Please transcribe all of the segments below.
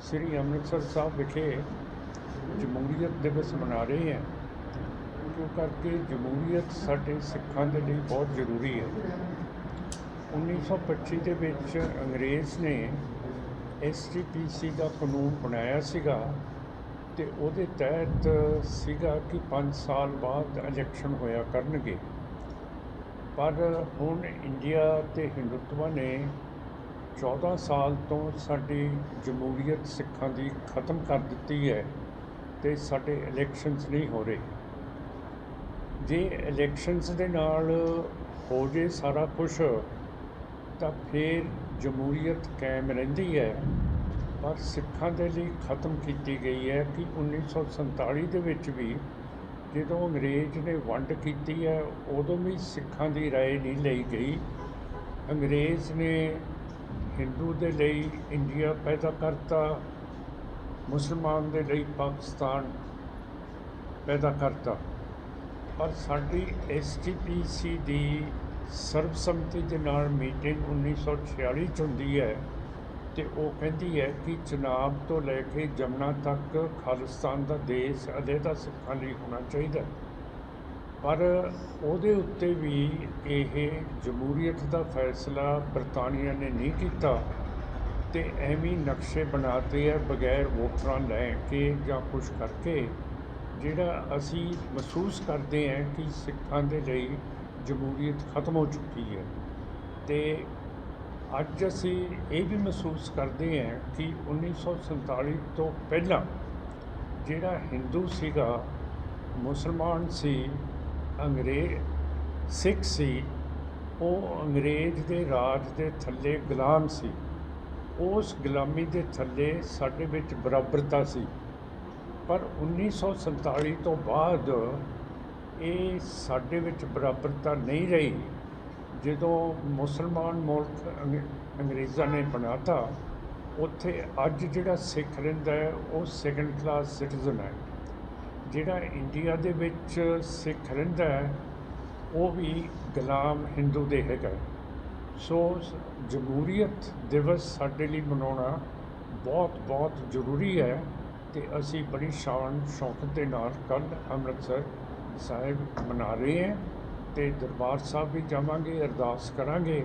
ਸ੍ਰੀ ਅੰਮ੍ਰਿਤਸਰ ਸਾਹਿਬ ਵਿਖੇ ਜਮਹੂਰੀਅਤ ਦਿਵਸ ਮਨਾ ਰਹੇ ਹਾਂ। ਕਿਉਂ ਕਰਕੇ ਜਮਹੂਰੀਅਤ ਸਾਡੇ ਸਿੱਖਾਂ ਦੇ ਲਈ ਬਹੁਤ ਜ਼ਰੂਰੀ ਹੈ। 1925 ਦੇ ਵਿੱਚ ਅੰਗਰੇਜ਼ ਨੇ ਐਸਟੀਪੀਸੀ ਦਾ ਕਾਨੂੰਨ ਬਣਾਇਆ ਸੀਗਾ ਤੇ ਉਹਦੇ ਤਹਿਤ ਸੀਗਾ ਕਿ 5 ਸਾਲ ਬਾਅਦ ਇਲੈਕਸ਼ਨ ਹੋਇਆ ਕਰਨਗੇ। ਪਰ ਹੁਣ ਇੰਡੀਆ ਤੇ ਹਿੰਦੁੱਤਵਾ ਨੇ 14 ਸਾਲ ਤੋਂ ਸਾਡੀ ਜਮਹੂਰੀਅਤ ਸਿੱਖਾਂ ਦੀ ਖਤਮ ਕਰ ਦਿੱਤੀ ਹੈ ਤੇ ਸਾਡੇ ਇਲੈਕਸ਼ਨਸ ਨਹੀਂ ਹੋ ਰਹੇ ਜੇ ਇਲੈਕਸ਼ਨਸ ਦੇ ਨਾਲ ਹੋ ਜੇ ਸਾਰਾ ਕੁਝ ਤਾਂ ਫਿਰ ਜਮਹੂਰੀਅਤ ਕਾਇਮ ਰਹਿੰਦੀ ਹੈ ਪਰ ਸਿੱਖਾਂ ਦੇ ਲਈ ਖਤਮ ਕੀਤੀ ਗਈ ਹੈ ਕਿ 1947 ਦੇ ਵਿੱਚ ਵੀ ਜਦੋਂ ਅੰਗਰੇਜ਼ ਨੇ ਵੰਡ ਕੀਤੀ ਹੈ ਉਦੋਂ ਵੀ ਸਿੱਖਾਂ ਦੀ رائے ਨਹੀਂ ਲਈ ਗਈ ਅੰਗਰੇਜ਼ ਨੇ ਹਿੰਦੂ ਦੇ ਲਈ ਇੰਡੀਆ ਪੈਦਾ ਕਰਤਾ, ਮੁਸਲਮਾਨ ਦੇ ਲਈ ਪਾਕਿਸਤਾਨ ਪੈਦਾ ਕਰਤਾ। ਪਰ ਸਾਡੀ ਐਸਟੀਪੀਸੀ ਦੀ ਸਰਬਸੰਮਤੀ ਦੇ ਨਾਲ ਮੀਟਿੰਗ 1946 ਚ ਹੁੰਦੀ ਹੈ ਤੇ ਉਹ ਕਹਿੰਦੀ ਹੈ ਕਿ ਚਨਾਬ ਤੋਂ ਲੈ ਕੇ ਜਮਨਾ ਤੱਕ ਖਾਲਿਸਤਾਨ ਦਾ ਦੇਸ਼ ਅਲੱਗਾ ਸਿੱਖਾਂ ਲਈ ਹੋਣਾ ਚਾਹੀਦਾ ਪਰ ਉਹਦੇ ਉੱਤੇ ਵੀ ਇਹ ਜਮਹੂਰੀਅਤ ਦਾ ਫੈਸਲਾ ਬਰਤਾਨੀਆ ਨੇ ਨਹੀਂ ਕੀਤਾ ਅਤੇ ਐਵੇਂ ਹੀ ਨਕਸ਼ੇ ਬਣਾਤੇ ਆ ਬਗੈਰ ਵੋਟਰਾਂ ਲੈ ਕੇ ਜਾਂ ਕੁਝ ਕਰਕੇ, ਜਿਹੜਾ ਅਸੀਂ ਮਹਿਸੂਸ ਕਰਦੇ ਹਾਂ ਕਿ ਸਿੱਖਾਂ ਦੇ ਲਈ ਜਮਹੂਰੀਅਤ ਖਤਮ ਹੋ ਚੁੱਕੀ ਹੈ। ਤੇ ਅੱਜ ਅਸੀਂ ਇਹ ਵੀ ਮਹਿਸੂਸ ਕਰਦੇ ਹਾਂ ਕਿ 1947 ਤੋਂ ਪਹਿਲਾਂ ਜਿਹੜਾ ਹਿੰਦੂ ਸੀਗਾ, ਮੁਸਲਮਾਨ ਸੀ ਅੰਗਰੇਜ਼ ਸਿੱਖ ਸੀ, ਉਹ ਅੰਗਰੇਜ਼ ਦੇ ਰਾਜ ਦੇ ਥੱਲੇ ਗੁਲਾਮ ਸੀ। ਉਸ ਗੁਲਾਮੀ ਦੇ ਥੱਲੇ ਸਾਡੇ ਵਿੱਚ ਬਰਾਬਰਤਾ ਸੀ। ਪਰ 1947 ਤੋਂ ਬਾਅਦ ਇਹ ਸਾਡੇ ਵਿੱਚ ਬਰਾਬਰਤਾ ਨਹੀਂ ਰਹੀ। ਜਦੋਂ ਮੁਸਲਮਾਨ ਮੁਲਕ ਅੰਗ- ਅੰਗਰੇਜ਼ਾਂ ਨੇ ਬਣਾਤਾ, ਉੱਥੇ ਅੱਜ ਜਿਹੜਾ ਸਿੱਖ ਰਹਿੰਦਾ ਹੈ, ਉਹ ਸੈਕੰਡ ਕਲਾਸ ਸਿਟੀਜ਼ਨ ਹੈ। ਜਿਹੜਾ ਇੰਡੀਆ ਦੇ ਵਿੱਚ ਸਿੱਖ ਰਹਿੰਦਾ ਹੈ, ਉਹ ਵੀ ਗੁਲਾਮ ਹਿੰਦੂ ਦੇ ਹੈਗਾ ਸੋ ਜਮਹੂਰੀਅਤ ਦਿਵਸ ਸਾਡੇ ਲਈ ਮਨਾਉਣਾ ਬਹੁਤ ਬਹੁਤ ਜ਼ਰੂਰੀ ਹੈ ਤੇ ਅਸੀਂ ਬੜੀ ਸ਼ਾਨ ਸ਼ੌਕਤ ਦੇ ਨਾਲ ਕੱਲ੍ਹ ਅੰਮ੍ਰਿਤਸਰ ਸਾਹਿਬ ਮਨਾ ਰਹੇ ਹਾਂ ਤੇ ਦਰਬਾਰ ਸਾਹਿਬ ਵੀ ਜਾਵਾਂਗੇ, ਅਰਦਾਸ ਕਰਾਂਗੇ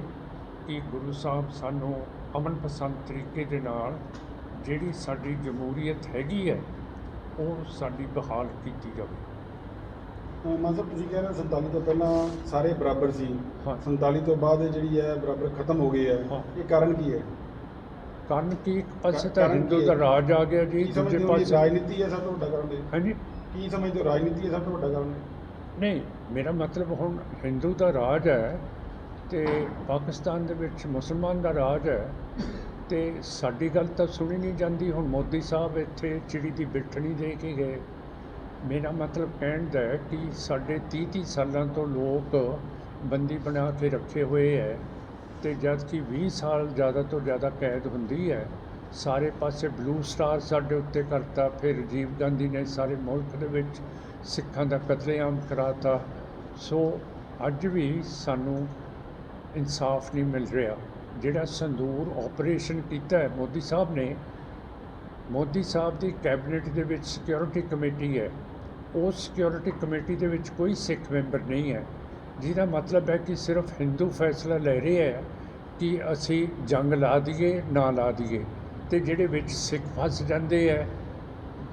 ਕਿ ਗੁਰੂ ਸਾਹਿਬ ਸਾਨੂੰ ਅਮਨ ਪਸੰਦ ਤਰੀਕੇ ਦੇ ਨਾਲ ਜਿਹੜੀ ਸਾਡੀ ਜਮਹੂਰੀਅਤ ਹੈਗੀ ਹੈ ਉਹ ਸਾਡੀ ਬਹਾਲ ਕੀਤੀ ਜਾਵੇ। ਮਤਲਬ ਤੁਸੀਂ ਕਹਿ ਰਹੇ ਹੋ 47 ਤੋਂ ਪਹਿਲਾਂ ਸਾਰੇ ਬਰਾਬਰ ਸੀ। ਹਾਂ। 47 ਤੋਂ ਬਾਅਦ ਇਹ ਜਿਹੜੀ ਹੈ ਬਰਾਬਰ ਖਤਮ ਹੋ ਗਈ ਹੈ। ਹਾਂ। ਇਹ ਕਾਰਨ ਕੀ ਹੈ? ਕਾਰਨ ਕੀ? ਇੱਕ ਪਾਸੇ ਤਾਂ ਕਾਰਨ ਹਿੰਦੂ ਦਾ ਹੈ? ਰਾਜ ਆ ਗਿਆ ਜੀ ਕੀ ਦੂਜੇ ਸਮਝਦੇ ਹੋ ਕਿ ਪਾਸੇ ਰਾਜਨੀਤੀ ਹੈ ਸਭ ਤੋਂ ਵੱਡਾ ਕਾਰਨ ਇਹ? ਹਾਂਜੀ। ਕੀ ਸਮਝਦੇ ਹੋ? ਰਾਜਨੀਤੀ ਹੈ ਸਭ ਤੋਂ ਵੱਡਾ ਕਾਰਨ ਨਹੀਂ ਮੇਰਾ ਮਤਲਬ ਹੁਣ ਹਿੰਦੂ ਦਾ ਰਾਜ ਹੈ ਤੇ ਪਾਕਿਸਤਾਨ ਦੇ ਵਿੱਚ ਮੁਸਲਮਾਨ ਦਾ ਰਾਜ ਹੈ। ਤੇ ਸਾਡੀ ਗੱਲ ਤਾਂ ਸੁਣੀ ਨਹੀਂ ਜਾਂਦੀ। ਹੁਣ ਮੋਦੀ ਸਾਹਿਬ ਇੱਥੇ ਚਿੜੀ ਦੀ ਬਿੱਠਣੀ ਦੇ ਕੇ ਗਏ। ਮੇਰਾ ਮਤਲਬ ਕਹਿਣ ਦਾ ਹੈ ਕਿ ਸਾਡੇ 30 30 ਸਾਲਾਂ ਤੋਂ ਲੋਕ ਬੰਦੀ ਬਣਾ ਕੇ ਰੱਖੇ ਹੋਏ ਹੈ ਤੇ ਜਦ ਕਿ 20 ਸਾਲ ਜ਼ਿਆਦਾ ਤੋਂ ਜ਼ਿਆਦਾ ਕੈਦ ਹੁੰਦੀ ਹੈ। ਸਾਰੇ ਪਾਸੇ ਬਲੂ ਸਟਾਰ ਸਾਡੇ ਉੱਤੇ ਕਰਤਾ, ਫਿਰ ਰਾਜੀਵ ਗਾਂਧੀ ਨੇ ਸਾਰੇ ਮੁਲਕ ਦੇ ਵਿੱਚ ਸਿੱਖਾਂ ਦਾ ਕਤਲੇਆਮ ਕਰਾਤਾ। ਸੋ ਅੱਜ ਵੀ ਸਾਨੂੰ ਇਨਸਾਫ ਨਹੀਂ ਮਿਲ ਰਿਹਾ। ਜਿਹੜਾ ਸੰਦੂਰ ਆਪਰੇਸ਼ਨ ਕੀਤਾ ਹੈ, ਮੋਦੀ ਸਾਹਿਬ ਨੇ, ਮੋਦੀ ਸਾਹਿਬ ਦੀ ਕੈਬਨਿਟ ਦੇ ਵਿੱਚ ਸਿਕਿਉਰਿਟੀ ਕਮੇਟੀ ਹੈ। ਉਸ ਸਿਕਿਉਰਿਟੀ ਕਮੇਟੀ ਦੇ ਵਿੱਚ ਕੋਈ ਸਿੱਖ ਮੈਂਬਰ ਨਹੀਂ ਹੈ। ਜਿਹਦਾ ਮਤਲਬ ਹੈ ਕਿ ਸਿਰਫ ਹਿੰਦੂ ਫੈਸਲਾ ਲੈ ਰਹੇ ਹੈ ਕਿ ਅਸੀਂ ਜੰਗ ਲਾ ਦਈਏ, ਨਾ ਲਾ ਦਈਏ। ਤੇ ਜਿਹੜੇ ਵਿੱਚ ਸਿੱਖ ਫਸ ਜਾਂਦੇ ਹੈ,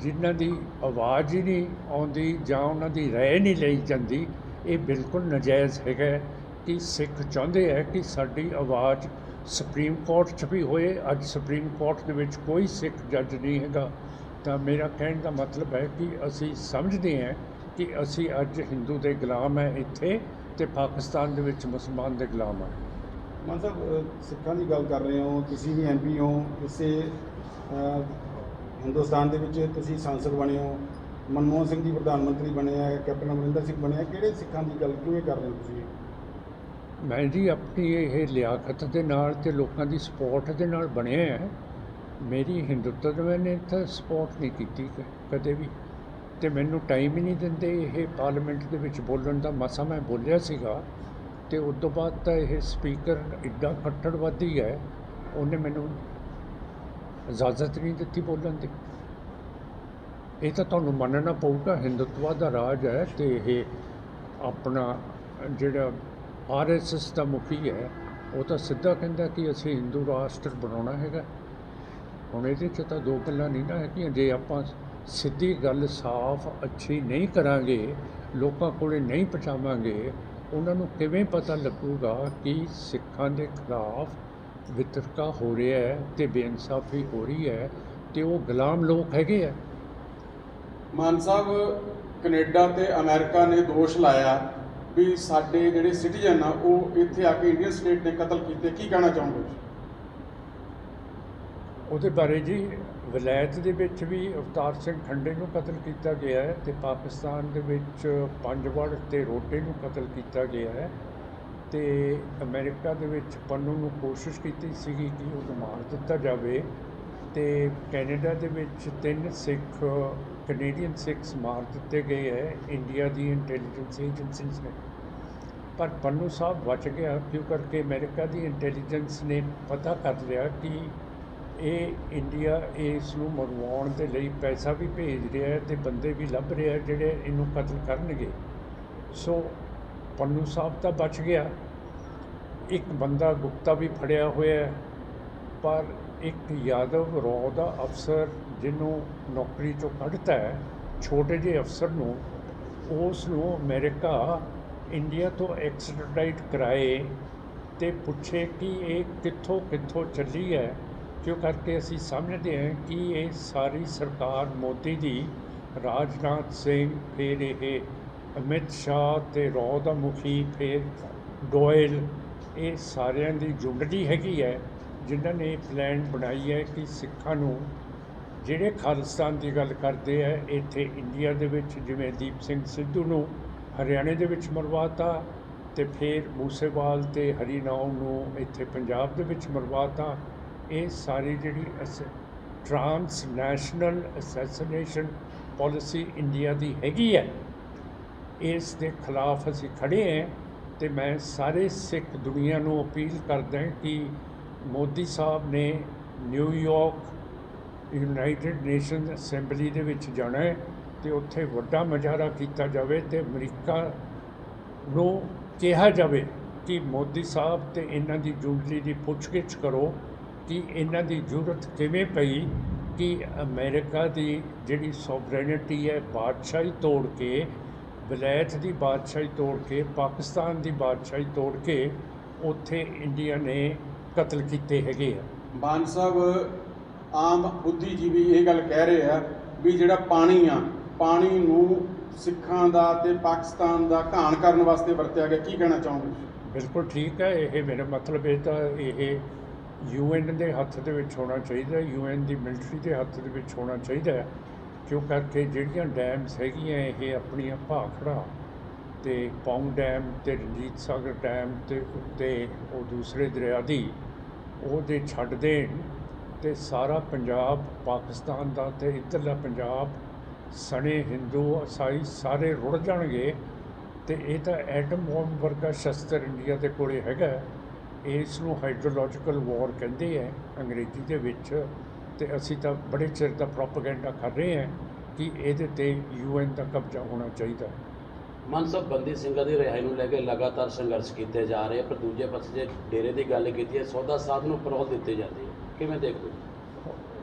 ਜਿਨ੍ਹਾਂ ਦੀ ਆਵਾਜ਼ ਹੀ ਨਹੀਂ ਆਉਂਦੀ ਜਾਂ ਉਹਨਾਂ ਦੀ ਰਾਏ ਨਹੀਂ ਲਈ ਜਾਂਦੀ, ਇਹ ਬਿਲਕੁਲ ਨਜਾਇਜ਼ ਹੈਗਾ ਕਿ ਸਿੱਖ ਚਾਹੁੰਦੇ ਹੈ ਕਿ ਸਾਡੀ ਆਵਾਜ਼ ਸੁਪਰੀਮ ਕੋਰਟ 'ਚ ਵੀ ਹੋਏ, ਅੱਜ ਸੁਪਰੀਮ ਕੋਰਟ ਦੇ ਵਿੱਚ ਕੋਈ ਸਿੱਖ ਜੱਜ ਨਹੀਂ ਹੈਗਾ। ਤਾਂ ਮੇਰਾ ਕਹਿਣ ਦਾ ਮਤਲਬ ਹੈ ਕਿ ਅਸੀਂ ਸਮਝਦੇ ਹਾਂ ਕਿ ਅਸੀਂ ਅੱਜ ਹਿੰਦੂ ਦੇ ਗੁਲਾਮ ਹੈ ਇੱਥੇ ਤੇ ਪਾਕਿਸਤਾਨ ਦੇ ਵਿੱਚ ਮੁਸਲਮਾਨ ਦੇ ਗੁਲਾਮ ਹੈ। ਮਤਲਬ ਸਿੱਖਾਂ ਦੀ ਗੱਲ ਕਰ ਰਹੇ ਹੋ, ਤੁਸੀਂ ਵੀ ਐਮਪੀ ਹੋ, ਇਸੇ ਹਿੰਦੁਸਤਾਨ ਦੇ ਵਿੱਚ ਤੁਸੀਂ ਸੰਸਦ ਬਣੇ ਹੋ, ਮਨਮੋਹਨ ਸਿੰਘ ਜੀ ਪ੍ਰਧਾਨ ਮੰਤਰੀ ਬਣੇ ਆ, ਕੈਪਟਨ ਅਮਰਿੰਦਰ ਸਿੰਘ ਬਣੇ ਆ, ਕਿਹੜੇ ਸਿੱਖਾਂ ਦੀ ਗੱਲ ਕਿਵੇਂ ਕਰ ਰਹੇ ਹੋ ਤੁਸੀਂ? ਮੈਂ ਜੀ ਆਪਣੀ ਇਹ ਲਿਆਕਤ ਦੇ ਨਾਲ ਤੇ ਲੋਕਾਂ ਦੀ ਸਪੋਰਟ ਦੇ ਨਾਲ ਬਣਿਆ ਹੈ। ਮੇਰੀ ਹਿੰਦੁਤਵ ਨੇ ਤਾਂ ਸਪੋਰਟ ਨਹੀਂ ਕੀਤੀ ਕਦੇ ਵੀ। ਤੇ ਮੈਨੂੰ ਟਾਈਮ ਹੀ ਨਹੀਂ ਦਿੰਦੇ ਇਹ ਪਾਰਲੀਮੈਂਟ ਦੇ ਵਿੱਚ ਬੋਲਣ ਦਾ। ਮਸਾ ਮੈਂ ਬੋਲਿਆ ਸੀਗਾ ਤੇ ਉਸ ਤੋਂ ਬਾਅਦ ਤਾਂ ਇਹ ਸਪੀਕਰ ਇੱਡਾ ਖੱਟੜਵਾਦੀ ਹੈ, ਉਹਨੇ ਮੈਨੂੰ ਇਜਾਜ਼ਤ ਨਹੀਂ ਦਿੱਤੀ ਬੋਲਣ ਦੀ। ਇਹ ਤਾਂ ਤੁਹਾਨੂੰ ਮੰਨਣਾ ਪਊਗਾ, ਹਿੰਦੁਤਵਾ ਦਾ ਰਾਜ ਹੈ ਤੇ ਇਹ ਆਪਣਾ ਜਿਹੜਾ ਆਰਐਸਐਸ ਦਾ ਮੁਖੀ ਹੈ। ਉਹ ਤਾਂ ਸਿੱਧਾ ਕਹਿੰਦਾ ਕਿ ਅਸੀਂ ਹਿੰਦੂ ਰਾਸ਼ਟਰ ਬਣਾਉਣਾ ਹੈਗਾ। ਹੁਣ ਇਹਦੇ 'ਚ ਤਾਂ ਦੋ ਗੱਲਾਂ ਨਹੀਂ ਨਾ ਹੈਗੀਆਂ। ਜੇ ਆਪਾਂ ਸਿੱਧੀ ਗੱਲ ਸਾਫ਼, ਅੱਛੀ ਨਹੀਂ ਕਰਾਂਗੇ, ਲੋਕਾਂ ਕੋਲੇ ਨਹੀਂ ਪਹੁੰਚਾਵਾਂਗੇ, ਉਹਨਾਂ ਨੂੰ ਕਿਵੇਂ ਪਤਾ ਲੱਗੂਗਾ ਕਿ ਸਿੱਖਾਂ ਦੇ ਖਿਲਾਫ ਵਿਤਰਕਾ ਹੋ ਰਿਹਾ ਹੈ ਤੇ ਬੇਇਨਸਾਫੀ ਹੋ ਰਹੀ ਹੈ ਤੇ ਉਹ ਗੁਲਾਮ ਲੋਕ ਹੈਗੇ ਆ? ਮਾਨ ਸਾਹਿਬ, ਕੈਨੇਡਾ ਤੇ ਅਮਰੀਕਾ ਨੇ ਦੋਸ਼ ਲਾਇਆ। ਵੀ ਸਾਡੇ ਜਿਹੜੇ ਸਿਟੀਜ਼ਨ ਆ, ਉਹ ਇੱਥੇ ਆ ਕੇ ਇੰਡੀਅਨ ਸਟੇਟ ਨੇ ਕਤਲ ਕੀਤੇ, ਕੀ ਕਹਿਣਾ ਚਾਹੋਗੇ ਉਹਦੇ ਬਾਰੇ ਜੀ ਵਿਲਾਇਤ ਦੇ ਵਿੱਚ ਵੀ ਅਵਤਾਰ ਸਿੰਘ ਖੰਡੇ ਨੂੰ ਕਤਲ ਕੀਤਾ ਗਿਆ ਹੈ ਤੇ ਪਾਕਿਸਤਾਨ ਦੇ ਵਿੱਚ ਪੰਜਵੜ ਤੇ ਰੋਟੇ ਨੂੰ ਕਤਲ ਕੀਤਾ ਗਿਆ ਹੈ ਤੇ ਅਮਰੀਕਾ ਦੇ ਵਿੱਚ ਪੰਨੂ ਨੂੰ ਕੋਸ਼ਿਸ਼ ਕੀਤੀ ਸੀਗੀ ਕਿ ਉਹਨੂੰ ਮਾਰ ਦਿੱਤਾ ਜਾਵੇ। ਤੇ ਕੈਨੇਡਾ ਦੇ ਵਿੱਚ ਤਿੰਨ ਸਿੱਖ ਕੈਨੇਡੀਅਨ ਸਿੱਖਸ ਮਾਰ ਦਿੱਤੇ ਗਏ ਹੈ ਇੰਡੀਆ ਦੀ ਇੰਟੈਲੀਜੈਂਸ ਏਜੰਸੀਜ਼ ਨੇ। ਪਰ ਪੰਨੂ ਸਾਹਿਬ ਬਚ ਗਿਆ, ਕਿਉਂ ਕਰਕੇ ਅਮਰੀਕਾ ਦੀ ਇੰਟੈਲੀਜੈਂਸ ਨੇ ਪਤਾ ਕਰ ਲਿਆ ਕਿ ਇਹ ਇੰਡੀਆ ਇਸ ਨੂੰ ਮੰਗਵਾਉਣ ਦੇ ਲਈ ਪੈਸਾ ਵੀ ਭੇਜ ਰਿਹਾ ਹੈ ਤੇ ਬੰਦੇ ਵੀ ਲੱਭ ਰਿਹਾ ਜਿਹੜੇ ਇਹਨੂੰ ਕਤਲ ਕਰਨਗੇ। ਸੋ ਪੰਨੂ ਸਾਹਿਬ ਤਾਂ ਬਚ ਗਿਆ। ਇੱਕ ਬੰਦਾ ਗੁਪਤਾ ਵੀ ਫੜਿਆ ਹੋਇਆ ਪਰ ਇੱਕ ਯਾਦਵ ਰੋ ਦਾ ਅਫਸਰ ਜਿਹਨੂੰ ਨੌਕਰੀ ਚੋਂ ਕੱਢਤਾ ਹੈ, ਛੋਟੇ ਜਿਹੇ ਅਫਸਰ ਨੂੰ ਉਸ ਨੂੰ ਅਮਰੀਕਾ, ਇੰਡੀਆ ਤੋਂ ਐਕਸਟ੍ਰੈਡਾਈਟ ਕਰਾਏ ਤੇ ਪੁੱਛੇ ਕਿ ਇਹ ਕਿੱਥੋਂ ਕਿੱਥੋਂ ਚੱਲੀ ਹੈ ਕਿਉਂ ਕਰਕੇ ਅਸੀਂ ਸਮਝਦੇ ਹਾਂ ਕਿ ਇਹ ਸਾਰੀ ਸਰਕਾਰ ਮੋਦੀ ਦੀ, ਰਾਜਨਾਥ ਸਿੰਘ, ਫਿਰ ਇਹ ਅਮਿਤ ਸ਼ਾਹ ਤੇ ਰੌ ਦਾ ਮੁਖੀ, ਫਿਰ ਗੋਇਲ, ਇਹ ਸਾਰਿਆਂ ਦੀ ਜੁੰਡਲੀ ਹੈਗੀ ਹੈ। ਜਿਨ੍ਹਾਂ ਨੇ ਪਲੈਨ ਬਣਾਈ ਹੈ ਕਿ ਸਿੱਖਾਂ ਨੂੰ ਜਿਹੜੇ ਖਾਲਿਸਤਾਨ ਦੀ ਗੱਲ ਕਰਦੇ ਹੈ ਇੱਥੇ ਇੰਡੀਆ ਦੇ ਵਿੱਚ ਜਿਵੇਂ ਦੀਪ ਸਿੰਘ ਸਿੱਧੂ ਨੂੰ ਹਰਿਆਣੇ ਦੇ ਵਿੱਚ ਮਰਵਾਤਾ ਤੇ ਫਿਰ ਮੂਸੇਵਾਲ ਤੇ ਹਰੀਨਾਮ ਨੂੰ ਇੱਥੇ ਪੰਜਾਬ ਦੇ ਵਿੱਚ ਮਰਵਾਤਾ, ਇਹ ਸਾਰੀ ਜਿਹੜੀ transnational assassination policy India ਦੀ ਹੈਗੀ ਹੈ। ਇਸ ਦੇ ਖਿਲਾਫ ਅਸੀਂ ਖੜੇ ਹਾਂ ਤੇ ਮੈਂ ਸਾਰੇ ਸਿੱਖ ਦੁਨੀਆ ਨੂੰ ਅਪੀਲ ਕਰਦਾ ਕਿ ਮੋਦੀ ਸਾਹਿਬ ਨੇ ਨਿਊਯਾਰਕ ਯੂਨਾਈਟਿਡ ਨੇਸ਼ਨ ਅਸੈਂਬਲੀ ਦੇ ਵਿੱਚ ਜਾਣਾ ਹੈ ਅਤੇ ਉੱਥੇ ਵੱਡਾ ਮੁਜ਼ਾਹਰਾ ਕੀਤਾ ਜਾਵੇ ਅਤੇ ਅਮਰੀਕਾ ਨੂੰ ਕਿਹਾ ਜਾਵੇ ਕਿ ਮੋਦੀ ਸਾਹਿਬ ਅਤੇ ਇਹਨਾਂ ਦੀ ਜੁੰਡਲੀ ਦੀ ਪੁੱਛਗਿੱਛ ਕਰੋ ਕਿ ਇਹਨਾਂ ਦੀ ਜ਼ਰੂਰਤ ਕਿਵੇਂ ਪਈ ਕਿ ਅਮਰੀਕਾ ਦੀ ਜਿਹੜੀ ਸੋਵਰੇਨਿਟੀ ਹੈ ਬਾਦਸ਼ਾਹੀ ਤੋੜ ਕੇ ਵਿਲਾਇਤ ਦੀ ਬਾਦਸ਼ਾਹੀ ਤੋੜ ਕੇ, ਪਾਕਿਸਤਾਨ ਦੀ ਬਾਦਸ਼ਾਹੀ ਤੋੜ ਕੇ ਉੱਥੇ ਇੰਡੀਆ ਨੇ ਕਤਲ ਕੀਤੇ ਹੈਗੇ ਆ। ਮਾਨ ਸਾਹਿਬ ਆਮ ਬੁੱਧੀਜੀਵੀ ਇਹ ਗੱਲ ਕਹਿ ਰਹੇ ਆ ਵੀ ਜਿਹੜਾ ਪਾਣੀ ਆ ਪਾਣੀ ਨੂੰ ਸਿੱਖਾਂ ਦਾ ਤੇ ਪਾਕਿਸਤਾਨ ਦਾ ਘਾਣ ਕਰਨ ਵਾਸਤੇ ਵਰਤਿਆ ਗਿਆ ਕੀ ਕਹਿਣਾ ਚਾਹੋਗੇ ਬਿਲਕੁਲ ਠੀਕ ਹੈ ਇਹ ਮੇਰਾ ਮਤਲਬ ਇਹ ਤਾਂ ਇਹ ਯੂਐਨ ਦੇ ਹੱਥ ਦੇ ਵਿੱਚ ਹੋਣਾ ਚਾਹੀਦਾ ਯੂਐਨ ਦੀ ਮਿਲਟਰੀ ਦੇ ਹੱਥ ਦੇ ਵਿੱਚ ਹੋਣਾ ਚਾਹੀਦਾ ਕਿਉਂ ਕਰਕੇ ਜਿਹੜੀਆਂ ਡੈਮਸ ਹੈਗੀਆਂ ਇਹ ਆਪਣੀਆਂ ਭਾਖੜਾ ਅਤੇ ਪਾਉਂ ਡੈਮ ਅਤੇ ਰਣਜੀਤ ਸਾਗਰ ਡੈਮ ਤੇ ਉੱਤੇ ਉਹ ਦੂਸਰੇ ਦਰਿਆ ਦੀ, ਉਹਦੇ ਛੱਡ ਦੇਣ ਅਤੇ ਸਾਰਾ ਪੰਜਾਬ, ਪਾਕਿਸਤਾਨ ਦਾ ਅਤੇ ਇੱਧਰਲਾ ਪੰਜਾਬ, ਸਣੇ ਹਿੰਦੂ ਈਸਾਈ ਸਾਰੇ ਰੁੜ ਜਾਣਗੇ। ਅਤੇ ਇਹ ਤਾਂ ਐਟਮ ਬੋਮ ਵਰਗਾ ਸ਼ਸਤਰ ਇੰਡੀਆ ਦੇ ਕੋਲੇ ਹੈਗਾ। ਇਸ ਨੂੰ ਹਾਈਡਰੋਲੋਜੀਕਲ ਵਾਰ ਕਹਿੰਦੇ ਆ ਅੰਗਰੇਜ਼ੀ ਦੇ ਵਿੱਚ। ਤੇ ਅਸੀਂ ਤਾਂ ਬੜੇ ਚਿਰ ਦਾ ਪ੍ਰੋਪਗੈਂਡਾ ਕਰ ਰਹੇ ਹਾਂ ਕਿ ਇਹਦੇ ਤੇ ਯੂਐਨ ਦਾ ਕਬਜ਼ਾ ਹੋਣਾ ਚਾਹੀਦਾ। ਮਾਨ ਸਾਹਿਬ ਬੰਦੀ ਸਿੰਘਾਂ ਦੀ ਰਿਹਾਈ ਨੂੰ ਲੈ ਕੇ ਲਗਾਤਾਰ ਸੰਘਰਸ਼ ਕੀਤੇ ਜਾ ਰਹੇ ਪਰ ਦੂਜੇ ਪਾਸੇ ਜੇ ਡੇਰੇ ਦੀ ਗੱਲ ਕੀਤੀ ਹੈ ਸੌਦਾ ਸਾਧ ਨੂੰ ਪਰੋਲ ਦਿੱਤੇ ਜਾਂਦੇ ਕਿਵੇਂ ਦੇਖਦੇ?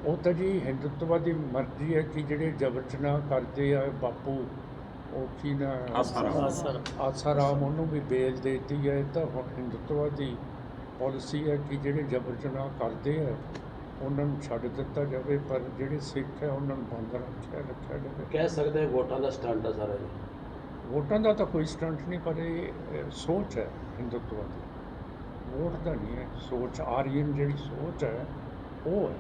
ਉਹ ਤਾਂ ਜੀ ਹਿੰਦੁੱਤਵਾ ਦੀ ਮਰਜ਼ੀ ਹੈ ਕਿ ਜਿਹੜੇ ਜਬਰ ਜਨਾਹ ਕਰਦੇ ਆ ਬਾਪੂ ਉਹ ਕੀ ਨਾ ਆਸਾਰਾਮ ਉਹਨੂੰ ਵੀ ਬੇਲ ਦੇ ਦਿੱਤੀ ਹੈ। ਇਹ ਤਾਂ ਹੁਣ ਹਿੰਦੁੱਤਵਾ ਦੀ ਪਾਲਿਸੀ ਹੈ ਕਿ ਜਿਹੜੇ ਜਬਰ ਜਨਾਹ ਕਰਦੇ ਆ ਉਹਨਾਂ ਨੂੰ ਛੱਡ ਦਿੱਤਾ ਜਾਵੇ ਪਰ ਜਿਹੜੇ ਸਿੱਖ ਹੈ ਉਹਨਾਂ ਨੂੰ ਬੰਦ ਰੱਖਿਆ ਰੱਖਿਆ ਜਾਵੇ। ਕਹਿ ਸਕਦੇ ਵੋਟਾਂ ਦਾ ਸਟੰਟ ਆ ਸਾਰਾ ਜੀ। ਵੋਟਾਂ ਦਾ ਤਾਂ ਕੋਈ ਸਟੰਟ ਨਹੀਂ ਪਰ ਇਹ ਸੋਚ ਹੈ ਹਿੰਦੁੱਤਵਾ ਦੀ। ਵੋਟ ਦਾ ਨਹੀਂ ਹੈ ਸੋਚ ਆਰੀਅਨ ਜਿਹੜੀ ਸੋਚ ਹੈ ਉਹ ਹੈ।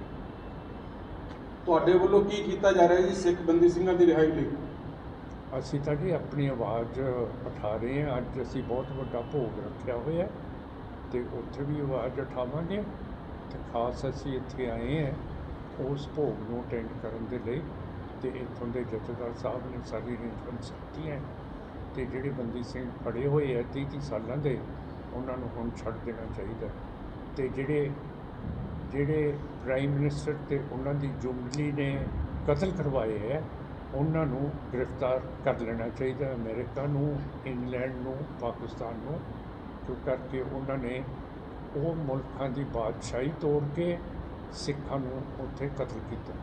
ਤੁਹਾਡੇ ਵੱਲੋਂ ਕੀ ਕੀਤਾ ਜਾ ਰਿਹਾ ਜੀ ਸਿੱਖ ਬੰਦੀ ਸਿੰਘਾਂ ਦੀ ਰਿਹਾਈ ਲਈ? ਅਸੀਂ ਤਾਂ ਜੀ ਆਪਣੀ ਆਵਾਜ਼ ਉਠਾ ਰਹੇ ਹਾਂ। ਅੱਜ ਅਸੀਂ ਬਹੁਤ ਵੱਡਾ ਭੋਗ ਰੱਖਿਆ ਹੋਇਆ ਹੈ ਤੇ ਉੱਥੇ ਵੀ ਆਵਾਜ਼ ਉਠਾਵਾਂਗੇ ਤੇ ਖਾਸ ਅਸੀਂ ਇੱਥੇ ਆਏ ਹਾਂ ਉਸ ਭੋਗ ਨੂੰ ਅਟੈਂਡ ਕਰਨ ਦੇ ਲਈ ਤੇ ਇੱਥੋਂ ਦੇ ਜਥੇਦਾਰ ਸਾਹਿਬ ਨੇ ਸਾਰੀ ਅਰੇਂਜਮੈਂਟਸ ਕੀਤੀਆਂ ਤੇ ਜਿਹੜੇ ਬੰਦੀ ਸਿੰਘ ਫੜੇ ਹੋਏ ਆ 30 30 ਸਾਲਾਂ ਦੇ ਉਹਨਾਂ ਨੂੰ ਹੁਣ ਛੱਡ ਦੇਣਾ ਚਾਹੀਦਾ ਤੇ ਜਿਹੜੇ ਜਿਹੜੇ ਪ੍ਰਾਈਮ ਮਿਨਿਸਟਰ ਤੇ ਉਹਨਾਂ ਦੀ ਜੁਮਲੀ ਨੇ ਕਤਲ ਕਰਵਾਏ ਹੈ ਉਹਨਾਂ ਨੂੰ ਗ੍ਰਿਫਤਾਰ ਕਰ ਲੈਣਾ ਚਾਹੀਦਾ ਅਮਰੀਕਾ ਨੂੰ ਇੰਗਲੈਂਡ ਨੂੰ ਪਾਕਿਸਤਾਨ ਨੂੰ ਕਿਉਂ ਕਰਕੇ ਉਹਨਾਂ ਨੇ ਉਹ ਮੁਲਕਾਂ ਦੀ ਬਾਦਸ਼ਾਹੀ ਤੋੜ ਕੇ ਸਿੱਖਾਂ ਨੂੰ ਉੱਥੇ ਕਤਲ ਕੀਤਾ।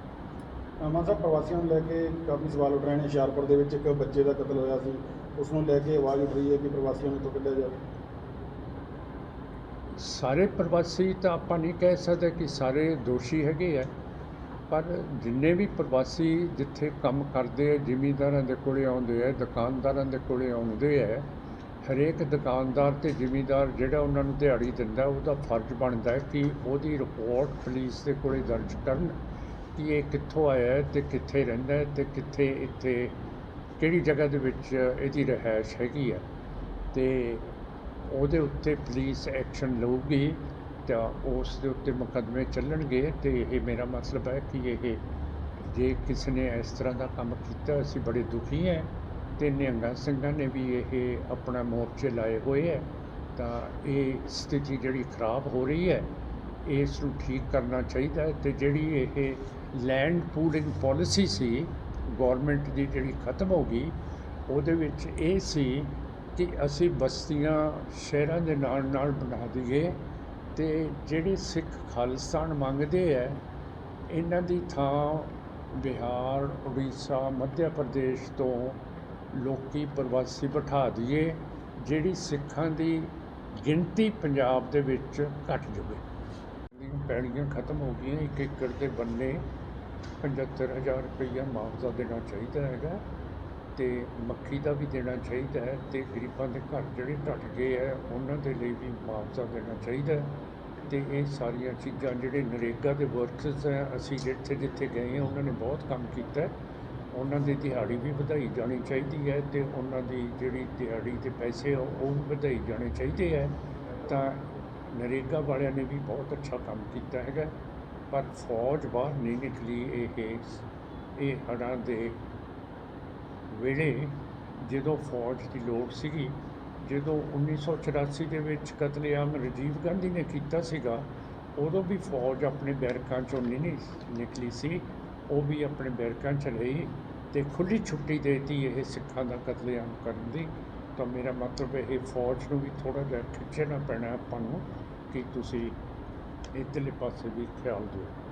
ਅ, ਮਾਨ ਸਾਹਿਬ ਪ੍ਰਵਾਸੀਆਂ ਨੂੰ ਲੈ ਕੇ ਕਾਫੀ ਸਵਾਲ ਉੱਠ ਰਹੇ ਨੇ। ਹੁਸ਼ਿਆਰਪੁਰ ਦੇ ਵਿੱਚ ਇੱਕ ਬੱਚੇ ਦਾ ਕਤਲ ਹੋਇਆ ਸੀ। ਉਸ ਨੂੰ ਲੈ ਕੇ ਆਵਾਜ਼ ਉੱਠ ਰਹੀ ਹੈ ਕਿ ਪ੍ਰਵਾਸੀਆਂ ਨੂੰ ਇੱਥੋਂ ਕੱਢਿਆ ਜਾਵੇ। ਸਾਰੇ ਪ੍ਰਵਾਸੀ ਤਾਂ ਆਪਾਂ ਨਹੀਂ ਕਹਿ ਸਕਦੇ ਕਿ ਸਾਰੇ ਦੋਸ਼ੀ ਹੈਗੇ ਆ, ਪਰ ਜਿੰਨੇ ਵੀ ਪ੍ਰਵਾਸੀ ਜਿੱਥੇ ਕੰਮ ਕਰਦੇ ਆ, ਜ਼ਿਮੀਂਦਾਰਾਂ ਦੇ ਕੋਲੇ ਆਉਂਦੇ ਆ, ਦੁਕਾਨਦਾਰਾਂ ਦੇ ਕੋਲੇ ਆਉਂਦੇ ਆ, ਹਰੇਕ ਦੁਕਾਨਦਾਰ ਤੇ ਜ਼ਿਮੀਂਦਾਰ ਜਿਹੜਾ ਉਹਨਾਂ ਨੂੰ ਦਿਹਾੜੀ ਦਿੰਦਾ, ਉਹਦਾ ਫਰਜ਼ ਬਣਦਾ ਹੈ ਕਿ ਉਹਦੀ ਰਿਪੋਰਟ ਪੁਲਿਸ ਦੇ ਕੋਲੇ ਦਰਜ ਕਰਨ ਕਿ ਇਹ ਕਿੱਥੋਂ ਆਇਆ ਹੈ ਤੇ ਕਿੱਥੇ ਰਹਿੰਦਾ ਹੈ ਤੇ ਕਿੱਥੇ ਇੱਥੇ ਕਿਹੜੀ ਜਗ੍ਹਾ ਦੇ ਵਿੱਚ ਇਹਦੀ ਰਿਹਾਇਸ਼ ਹੈਗੀ ਆ? ਅਤੇ ਉਹਦੇ ਉੱਤੇ ਪੁਲਿਸ ਐਕਸ਼ਨ ਲਊਗੀ ਤਾਂ ਉਸ ਦੇ ਉੱਤੇ ਮੁਕੱਦਮੇ ਚੱਲਣਗੇ ਅਤੇ ਇਹ ਮੇਰਾ ਮਤਲਬ ਹੈ ਕਿ ਇਹ ਜੇ ਕਿਸੇ ਨੇ ਇਸ ਤਰ੍ਹਾਂ ਦਾ ਕੰਮ ਕੀਤਾ, ਅਸੀਂ ਬੜੇ ਦੁਖੀ ਹੈ ਅਤੇ ਨਿਹੰਗਾਂ ਸਿੰਘਾਂ ਨੇ ਵੀ ਇਹ ਆਪਣਾ ਮੋਰਚੇ ਲਾਏ ਹੋਏ ਹੈ ਤਾਂ ਇਹ ਸਥਿਤੀ ਜਿਹੜੀ ਖਰਾਬ ਹੋ ਰਹੀ ਹੈ, ਇਸ ਨੂੰ ਠੀਕ ਕਰਨਾ ਚਾਹੀਦਾ ਅਤੇ ਜਿਹੜੀ ਇਹ ਲੈਂਡ ਪੂਲਿੰਗ ਪਾਲਿਸੀ ਸੀ ਗੌਰਮੈਂਟ ਦੀ ਜਿਹੜੀ ਖਤਮ ਹੋ ਗਈ, ਉਹਦੇ ਵਿੱਚ ਇਹ ਸੀ ਕਿ ਅਸੀਂ ਬਸਤੀਆਂ ਸ਼ਹਿਰਾਂ ਦੇ ਨਾਲ ਨਾਲ ਬਣਾ ਦਈਏ ਤੇ ਜਿਹੜੇ ਸਿੱਖ ਖਾਲਿਸਤਾਨ ਮੰਗਦੇ ਹੈ ਇਹਨਾਂ ਦੀ ਥਾਂ ਬਿਹਾਰ, ਉੜੀਸਾ ਮੱਧ ਪ੍ਰਦੇਸ਼ ਤੋਂ ਲੋਕੀ ਪ੍ਰਵਾਸੀ ਬਿਠਾ ਦਈਏ, ਜਿਹੜੀ ਸਿੱਖਾਂ ਦੀ ਗਿਣਤੀ ਪੰਜਾਬ ਦੇ ਵਿੱਚ ਘਟ ਜਾਵੇ। ਪੈਣੀਆਂ ਖਤਮ ਹੋ ਗਈਆਂ ਇੱਕ ਏਕੜ ਦੇ ਬੰਨੇ। 75000 ਰੁਪਈਆ ਮੁਆਵਜ਼ਾ ਦੇਣਾ ਚਾਹੀਦਾ ਹੈਗਾ ਅਤੇ ਮੱਖੀ ਦਾ ਵੀ ਦੇਣਾ ਚਾਹੀਦਾ ਹੈ ਅਤੇ ਗਰੀਬਾਂ ਦੇ ਘਰ ਜਿਹੜੇ ਢੱਟ ਗਏ ਹੈ, ਉਹਨਾਂ ਦੇ ਲਈ ਵੀ ਮੁਆਵਜ਼ਾ ਦੇਣਾ ਚਾਹੀਦਾ ਅਤੇ ਇਹ ਸਾਰੀਆਂ ਚੀਜ਼ਾਂ ਜਿਹੜੇ ਨਰੇਗਾ ਦੇ ਵਰਕਰਸ ਹੈ, ਅਸੀਂ ਜਿੱਥੇ ਜਿੱਥੇ ਗਏ ਹਾਂ, ਉਹਨਾਂ ਨੇ ਬਹੁਤ ਕੰਮ ਕੀਤਾ ਉਹਨਾਂ ਦੀ ਦਿਹਾੜੀ ਵੀ ਵਧਾਈ ਜਾਣੀ ਚਾਹੀਦੀ ਹੈ ਅਤੇ ਉਹਨਾਂ ਦੀ ਜਿਹੜੀ ਦਿਹਾੜੀ ਦੇ ਪੈਸੇ ਆ, ਉਹ ਵੀ ਵਧਾਈ ਜਾਣੇ ਚਾਹੀਦੇ ਹੈ। ਤਾਂ ਨਰੇਗਾ ਵਾਲਿਆਂ ਨੇ ਵੀ ਬਹੁਤ ਅੱਛਾ ਕੰਮ ਕੀਤਾ ਹੈਗਾ। ਪਰ ਫੌਜ ਬਾਹਰ ਨਹੀਂ ਨਿਕਲੀ ਇਹ ਇਹ ਹੜ੍ਹਾਂ ਦੇ ਵੇਲੇ ਜਦੋਂ ਫੌਜ ਦੀ ਲੋੜ ਸੀਗੀ, ਜਦੋਂ 1984 ਦੇ ਵਿੱਚ ਕਤਲੇਆਮ ਰਾਜੀਵ ਗਾਂਧੀ ਨੇ ਕੀਤਾ ਸੀਗਾ, ਉਦੋਂ ਵੀ ਫੌਜ ਆਪਣੇ ਬੈਰਕਾਂ ਚੋਂ ਨਹੀਂ ਨਹੀਂ ਨਿਕਲੀ ਸੀ। ਉਹ ਵੀ ਆਪਣੇ ਬੈਰਕਾਂ ਚ ਰਹੀ ਤੇ ਖੁੱਲੀ ਛੁੱਟੀ ਦੇਤੀ ਇਹ ਸਿੱਖਾਂ ਦਾ ਕਤਲੇਆਮ ਕਰਨ ਦੀ। ਤਾਂ ਮੇਰਾ ਮਤਲਬ ਇਹ ਫੌਜ ਨੂੰ ਵੀ ਥੋੜਾ ਜਿਹਾ ਖਿੱਚਣਾ ਪੈਣਾ ਆਪਾਂ ਨੂੰ ਕਿ ਤੁਸੀਂ ਇੱਧਰਲੇ ਪਾਸੇ ਵੀ ਖਿਆਲ ਦਿਓ